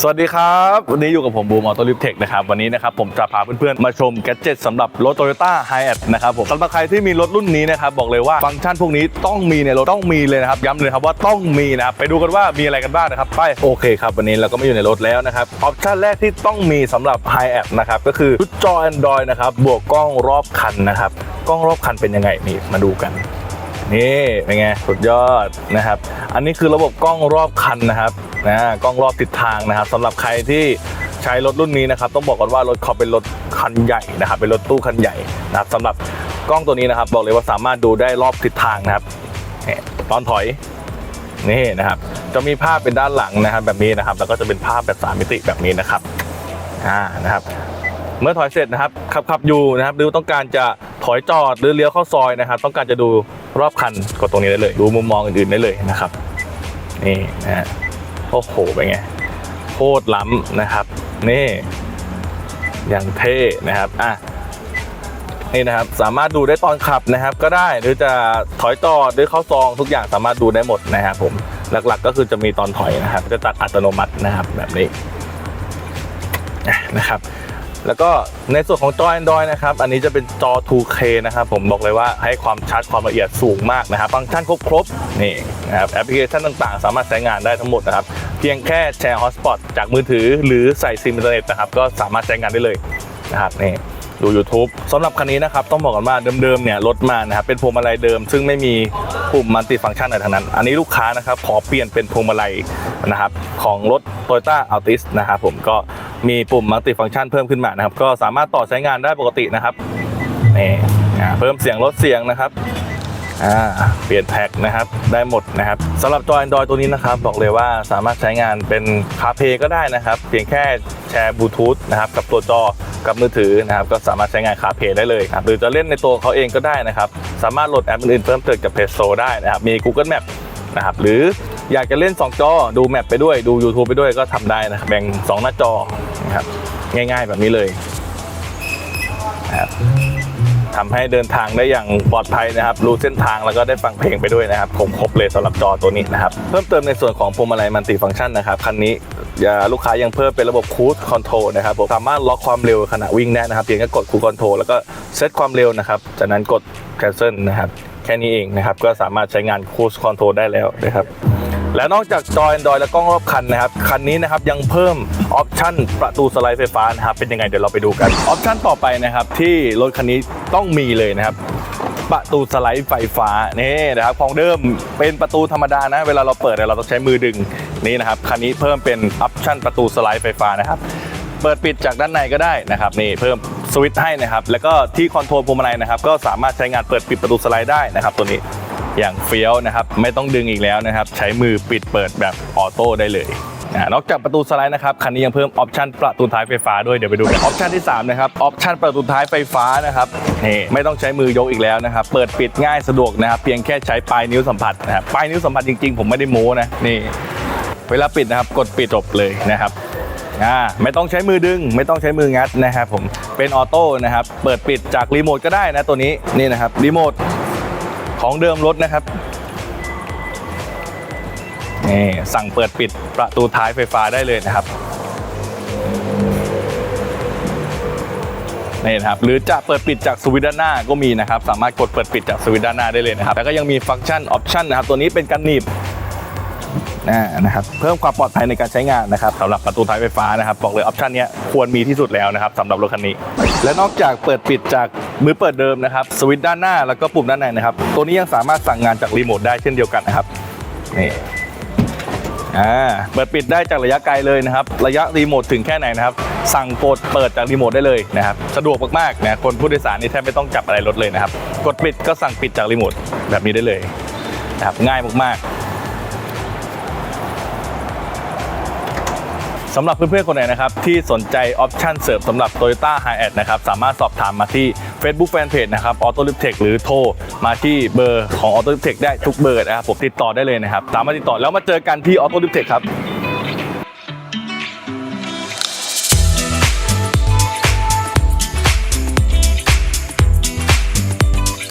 สวัสดีครับ วันนี้อยู่กับผมบูมออโต้ลิฟเทคนะครับวันนี้นะครับผมจะพาเพื่อนๆ มาชมแกจิตสำหรับรถ Toyota h i แอนะครับผมสำหรับใครที่มีรถรุ่นนี้นะครับบอกเลยว่าฟังก์ชันพวกนี้ต้องมีในรถต้องมีเลยนะครับย้ำเลยครับว่าต้องมีนะครับไปดูกันว่ามีอะไรกันบ้างนะครับไปโอเคครับวันนี้เราก็มาอยู่ในรถแล้วนะครับออปชันแรกที่ต้องมีสำหรับ h i แอนะครับก็คือชุดจอ Android นะครับบวกกล้องรอบคันนะครับกล้องรอบคันเป็นยังไงนี่มาดูกันนี่เป็นไงสุดยอดนะครับอันนี้คือระบบกล้องรอบคันนะครับ นะกล้องรอบทิศทางนะครับสำหรับใครที่ใช้รถรุ่นนี้นะครับ ต้องบอกก่อนว่ารถเขาเป็นรถคันใหญ่นะครับ เป็นรถตู้คันใหญ่นะครับสำหรับกล้องตัวนี้นะครับ บอกเลยว่าสามารถดูได้รอบทิศทางนะครับตอนถอยนี่นะครับ จะมีภาพเป็นด้านหลังนะครับแบบนี้นะครับ แล้วก็จะเป็นภาพแบบสามมิติแบบนี้นะครับอ่านะครับ เมื่อถอยเสร็จนะครับขับขับอยู่นะครับ หรือต้องการจะถอยจอดหรือเลี้ยวเข้าซอยนะครับ ต้องการจะดูรอบคันกดตรงนี้ได้เลย ดูมุมมองอื่นๆได้เลยนะครับนี่นะฮะ โอ้โหเป็นไงโคตรล้ำนะครับ นี่อย่างเท่นะครับอะนี่นะครับสามารถดูได้ตอนขับนะครับก็ได้หรือจะถอยจอดหรือเข้าซองทุกอย่างสามารถดูได้หมดนะครับผมหลักๆ ก็คือจะมีตอนถอยนะครับ จะตัดอัตโนมัตินะครับแบบนี้นะครับ แล้วก็ในส่วนของจอ Android นะครับ อันนี้จะเป็นจอ 2K นะครับ ผมบอกเลยว่าให้ความชัดความละเอียดสูงมากนะครับ ฟังก์ชันครบครบๆนี่นะครับแอปพลิเคชันต่างๆ สามารถใช้งานได้ทั้งหมดนะครับ เพียงแค่แชร์ฮอตสปอตจากมือถือหรือใส่ซิมอินเทอร์เน็ตนะครับก็สามารถใช้งานได้เลยนะครับนี่ดู YouTube สำหรับคันนี้นะครับต้องบอกกันว่าเดิมๆเนี่ยรถมานะครับเป็นพวงมาลัยเดิม ซึ่งไม่มีปุ่มมัลติฟังก์ชันอะไรทั้งนั้น อันนี้ลูกค้านะครับขอเปลี่ยนเป็นพวงมาลัยนะครับของรถ Toyota Altis นะครับผมก็มีปุ่มมัลติฟังก์ชันเพิ่มขึ้นมานะครับก็สามารถต่อใช้งานได้ปกตินะครับนี่เพิ่มเสียงลดเสียงนะครับ อ่าเปลี่ยนแพ็กนะครับได้หมดนะครับสำหรับจอ Android ตัวนี้นะครับบอกเลยว่าสามารถใช้งานเป็นคาเพก็ได้นะครับ เพียงแค่แชร์บลูทูธนะครับกับตัวจอกับมือถือนะครับก็สามารถใช้งานคาเพได้เลยครับหรือจะเล่นในตัวเขาเองก็ได้นะครับ สามารถโหลดแอปอื่นเพิ่มเติมกับ Play Store ได้นะครับมี Google Map นะครับหรืออยากจะเล่น 2 จอดูแมปไปด้วยดู YouTube ไปด้วยก็ทำได้นะครับแบ่ง 2 หน้าจอนะครับง่ายๆแบบนี้เลยนะครับ ทำให้เดินทางได้อย่างปลอดภัยนะครับ รู้เส้นทางแล้วก็ได้ฟังเพลงไปด้วยนะครับผมครบเลยสำหรับจอตัวนี้นะครับ เพิ่มเติมในส่วนของพวงมาลัยมัลติฟังก์ชันนะครับ คันนี้อย่าลูกค้ายังเพิ่มเป็นระบบคูดคอนโทรลนะครับสามารถล็อกความเร็วขณะวิ่งได้นะครับ เพียงแค่กดคูดคอนโทรลแล้วก็เซตความเร็วนะครับ จากนั้นกด cancel นะครับ แค่นี้เองนะครับ ก็สามารถใช้งานคูดคอนโทรลได้แล้วนะครับ และนอกจากจอ Android และกล้องรอบคันนะครับ คันนี้นะครับยังเพิ่มออปชันประตูสไลด์ไฟฟ้านะครับเป็นยังไงเดี๋ยวเราไปดูกัน ออปชันต่อไปนะครับที่รถคันนี้ต้องมีเลยนะครับประตูสไลด์ไฟฟ้านี่นะครับของเดิมเป็นประตูธรรมดานะ เวลาเราเปิดเนี่ยเราต้องใช้มือดึงนี่นะครับคันนี้เพิ่มเป็นออปชันประตูสไลด์ไฟฟ้านะครับเปิดปิดจากด้านในก็ได้นะครับนี่เพิ่มสวิตช์ให้นะครับแล้วก็ที่คอนโทรลพวงมาลัยนะครับก็สามารถใช้งานเปิดปิดประตูสไลด์ได้นะครับตัวนี้ อย่างเฟี้ยวนะครับ ไม่ต้องดึงอีกแล้วนะครับ ใช้มือปิดเปิดแบบออโต้ได้เลยนะนอกจากประตูสไลด์นะครับคันนี้ยังเพิ่มออปชันประตูท้ายไฟฟ้าด้วยเดี๋ยวไปดูกันออปชันที่3นะครับออปชันประตูท้ายไฟฟ้านะครับนี่ไม่ต้องใช้มือยกอีกแล้วนะครับเปิดปิดง่ายสะดวกนะครับเพียงแค่ใช้ปลายนิ้วสัมผัสนะครับปลายนิ้วสัมผัสจริงๆ ผมไม่ได้โม้นะนี่เวลาปิดนะครับกดปิดจบเลยนะครับอ่าไม่ต้องใช้มือดึง ไม่ต้องใช้มืองัดนะครับผมเป็นออโต้นะครับเปิดปิดจากรีโมทก็ได้นะตัวนี้นี่นะครับรีโมท ของเดิมรถนะครับนี่สั่งเปิดปิดประตูท้ายไฟฟ้าได้เลยนะครับนี่นะครับหรือจะเปิดปิดจากสวิตด้านหน้าก็มีนะครับ สามารถกดเปิดปิดจากสวิตด้านหน้าได้เลยนะครับ แล้วก็ยังมีฟังก์ชันออปชันนะครับ ตัวนี้เป็นการหนีบนะครับเพิ่มความปลอดภัยในการใช้งานนะครับสำหรับประตูท้ายไฟฟ้านะครับ บอกเลยออปชันนี้ควรมีที่สุดแล้วนะครับสำหรับรถคันนี้ และนอกจากเปิดปิดจาก มือเปิดเดิมนะครับสวิตช์ด้านหน้าแล้วก็ปุ่มด้านในนะครับ ตัวนี้ยังสามารถสั่งงานจากรีโมทได้เช่นเดียวกันนะครับนี่อ่าเปิดปิดได้จากระยะไกลเลยนะครับ ระยะรีโมทถึงแค่ไหนนะครับ สั่งกดเปิดจากรีโมทได้เลยนะครับ สะดวกมากๆนะคนผู้โดยสารนี่แทบไม่ต้องจับอะไรรถเลยนะครับ กดปิดก็สั่งปิดจากรีโมทแบบนี้ได้เลยนะครับง่ายมากๆ สำหรับเพื่อนๆคนไหนนะครับที่สนใจออปชั่นเสริมสำหรับ Toyota h i แอนะครับสามารถสอบถามมาที่ Facebook Fanpage นะครับ Auto l i p t e c h หรือโทรมาที่เบอร์ของ Auto l i p t e c h ได้ทุกเบอร์นะครับผมติดต่อได้เลยนะครับสามารถติดต่อแล้วมาเจอกันที่ Auto l i p t e c h ครับ